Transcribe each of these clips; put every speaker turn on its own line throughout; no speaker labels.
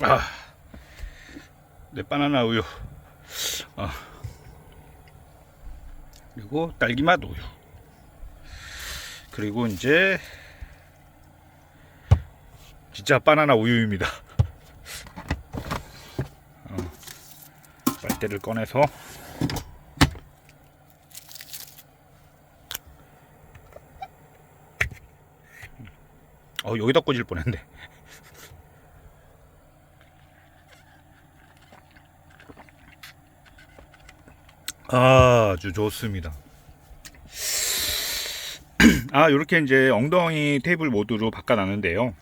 아, 네 바나나 우유. 아, 그리고 딸기맛 우유. 그리고 이제 진짜 바나나 우유입니다. 어, 빨대를 꺼내서 어 여기다 꽂을 뻔했네. 아주 좋습니다. 아, 이렇게 이제 엉덩이 테이블 모드로 바꿔놨는데요.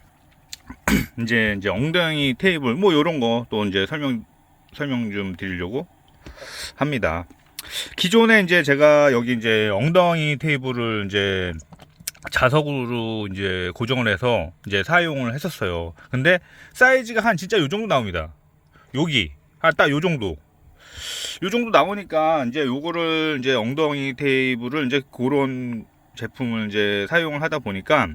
이제 이제 엉덩이 테이블 뭐 이런 거 또 이제 설명 설명 좀 드리려고 합니다. 기존에 이제 제가 여기 이제 엉덩이 테이블을 이제 자석으로 이제 고정을 해서 이제 사용을 했었어요. 근데 사이즈가 한 진짜 요 정도 나옵니다. 여기 한딱 요 정도. 요 정도 나오니까 이제 요거를 이제 엉덩이 테이블을 이제 그런 제품을 이제 사용을 하다 보니까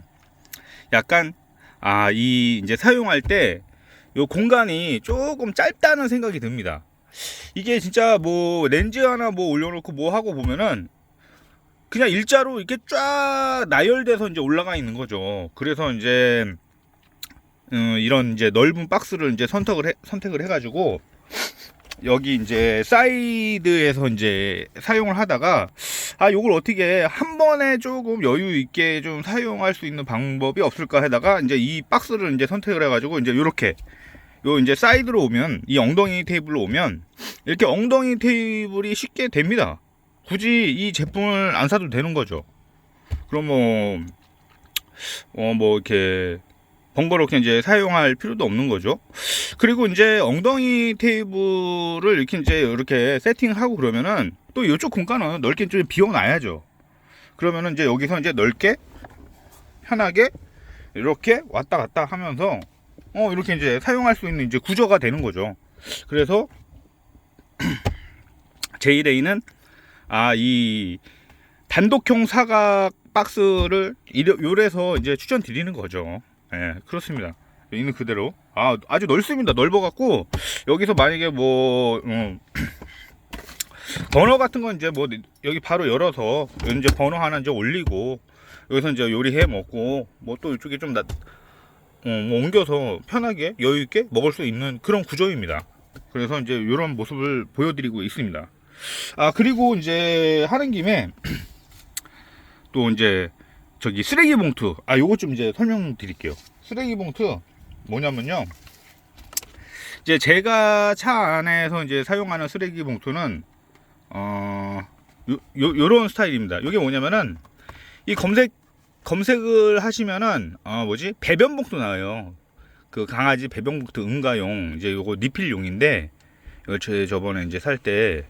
약간 아 이 이제 사용할 때 요 공간이 조금 짧다는 생각이 듭니다. 이게 진짜 뭐 렌즈 하나 뭐 올려놓고 뭐 하고 보면은 그냥 일자로 이렇게 쫙 나열돼서 이제 올라가 있는 거죠. 그래서 이제 음, 이런 이제 넓은 박스를 이제 선택을 해, 선택을 해가지고 여기 이제 사이드에서 이제 사용을 하다가 아 요걸 어떻게 한 번에 조금 여유 있게 좀 사용할 수 있는 방법이 없을까 하다가 이제 이 박스를 이제 선택을 해가지고 이제 요렇게 요 이제 사이드로 오면 이 엉덩이 테이블로 오면 이렇게 엉덩이 테이블이 쉽게 됩니다. 굳이 이 제품을 안 사도 되는 거죠. 그럼 뭐, 어, 뭐, 이렇게, 번거롭게 이제 사용할 필요도 없는 거죠. 그리고 이제 엉덩이 테이블을 이렇게 이제 이렇게 세팅하고 그러면은 또 이쪽 공간은 넓게 좀 비워놔야죠. 그러면은 이제 여기서 이제 넓게 편하게 이렇게 왔다 갔다 하면서 어, 이렇게 이제 사용할 수 있는 이제 구조가 되는 거죠. 그래서 제이레이는 아, 이 단독형 사각 박스를 이래- 요래서 이제 추천드리는 거죠. 예, 그렇습니다. 있는 그대로. 아, 아주 넓습니다. 넓어갖고, 여기서 만약에 뭐, 음, 버너 같은 건 이제 뭐, 여기 바로 열어서, 이제 버너 하나 이제 올리고, 여기서 이제 요리해 먹고, 뭐 또 이쪽에 좀 나, 어, 뭐 옮겨서 편하게 여유있게 먹을 수 있는 그런 구조입니다. 그래서 이제 이런 모습을 보여드리고 있습니다. 아, 그리고 이제 하는 김에 또 이제 저기 쓰레기 봉투. 아, 요거 좀 이제 설명드릴게요. 쓰레기 봉투 뭐냐면요. 이제 제가 차 안에서 이제 사용하는 쓰레기 봉투는 어, 요, 요, 요런 스타일입니다. 요게 뭐냐면은 이 검색 검색을 하시면은 어 뭐지 배변 봉투 나와요. 그 강아지 배변 봉투 응가용 이제 요거 리필용인데 이거 제 저번에 이제 살 때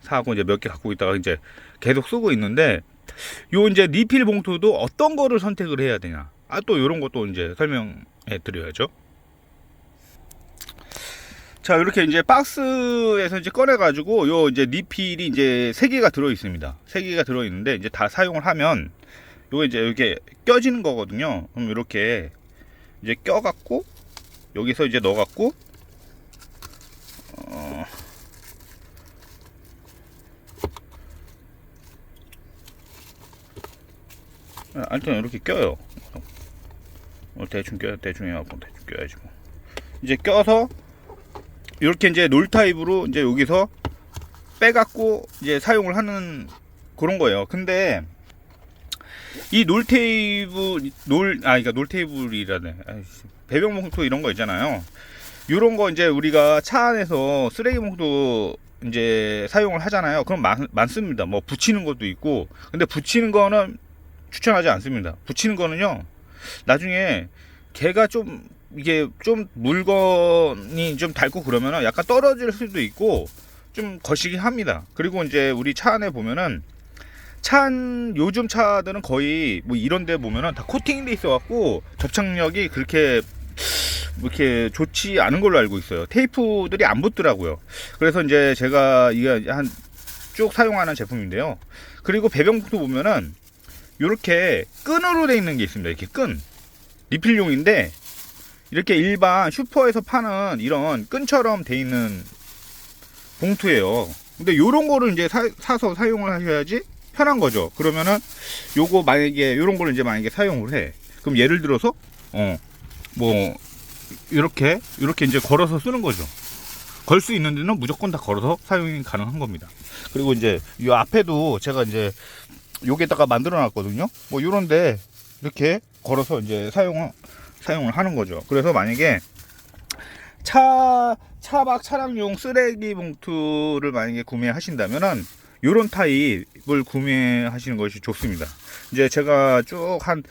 사고 이제 몇 개 갖고 있다가 이제 계속 쓰고 있는데 요 이제 리필 봉투도 어떤 거를 선택을 해야 되냐. 아 또 요런 것도 이제 설명해 드려야죠. 자, 이렇게 이제 박스에서 이제 꺼내 가지고 요 이제 리필이 이제 세 개가 들어 있습니다. 세 개가 들어 있는데 이제 다 사용을 하면 요게 이제 이렇게 껴지는 거거든요. 그럼 이렇게 이제 껴 갖고 여기서 이제 넣어 갖고 어 일단 이렇게 껴요. 어, 대충 껴, 대충 해갖고 대충 껴야지 뭐. 이제 껴서 이렇게 이제 놀 타입으로 이제 여기서 빼갖고 이제 사용을 하는 그런 거예요. 근데 이 놀 테이블 놀 아 그러니까 놀 테이블이라네 아이씨, 배변 봉투 이런 거 있잖아요. 이런 거 이제 우리가 차 안에서 쓰레기 봉투 이제 사용을 하잖아요. 그럼 많, 많습니다. 뭐 붙이는 것도 있고 근데 붙이는 거는 추천하지 않습니다. 붙이는 거는요. 나중에 개가 좀 이게 좀 물건이 좀 닳고 그러면은 약간 떨어질 수도 있고 좀 거시기 합니다. 그리고 이제 우리 차 안에 보면은 차 안 요즘 차들은 거의 뭐 이런 데 보면은 다 코팅돼 있어 갖고 접착력이 그렇게 뭐 이렇게 좋지 않은 걸로 알고 있어요. 테이프들이 안 붙더라고요. 그래서 이제 제가 이게 한 쭉 사용하는 제품인데요. 그리고 배변국도 보면은 이렇게 끈으로 돼 있는 게 있습니다. 이렇게 끈 리필용인데 이렇게 일반 슈퍼에서 파는 이런 끈처럼 돼 있는 봉투예요. 근데 요런 거를 이제 사, 사서 사용을 하셔야지 편한 거죠. 그러면은 요거 만약에 요런 거를 이제 만약에 사용을 해. 그럼 예를 들어서 어 뭐 이렇게 이렇게 이제 걸어서 쓰는 거죠. 걸 수 있는 데는 무조건 다 걸어서 사용이 가능한 겁니다. 그리고 이제 이 앞에도 제가 이제 여기다가 만들어 놨거든요. 뭐 요런데 이렇게 걸어서 이제 사용 사용을 하는 거죠. 그래서 만약에 차 차박 차량용 쓰레기 봉투를 만약에 구매하신다면은 요런 타입을 구매하시는 것이 좋습니다. 이제 제가 쭉 한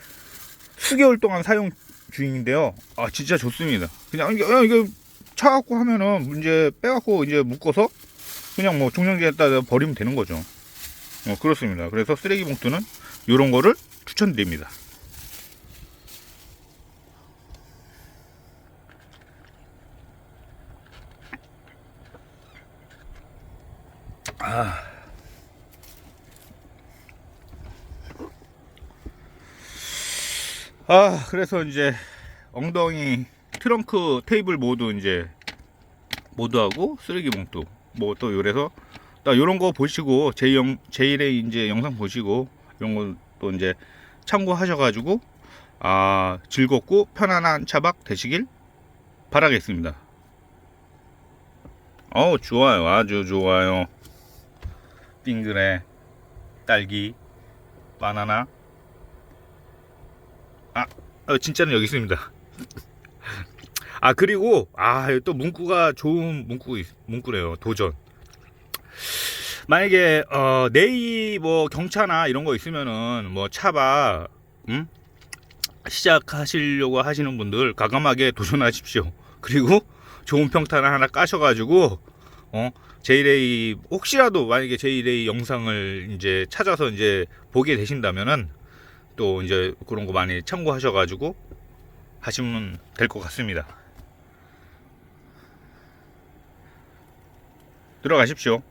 수개월 동안 사용 중인데요. 아 진짜 좋습니다. 그냥 이게 그냥 이게 차 갖고 하면은 문제 빼갖고 이제 묶어서 그냥 뭐 종량제에다 버리면 되는 거죠. 어, 그렇습니다. 그래서 쓰레기 봉투는 요런 거를 추천드립니다. 아, 그래서 이제 엉덩이 트렁크 테이블 모두 이제 모두하고 쓰레기 봉투 뭐 또 요래서 딱 요런 거 보시고 제 영, 제일의 이제 영상 보시고 이런 것도 이제 참고하셔가지고 아 즐겁고 편안한 차박 되시길 바라겠습니다. 어우 좋아요 아주 좋아요 빙그레 딸기 바나나 아 어, 진짜는 여기 있습니다. 아 그리고 아 또 문구가 좋은 문구 있- 문구래요 도전. 만약에 어 내일 뭐 경차나 이런 거 있으면은 뭐 차박 음? 시작하시려고 하시는 분들 과감하게 도전하십시오. 그리고 좋은 평탄 하나 까셔가지고 어 제일의 혹시라도 만약에 제일의 영상을 이제 찾아서 이제 보게 되신다면은 또 이제 그런 거 많이 참고하셔가지고 하시면 될 것 같습니다. 들어가십시오.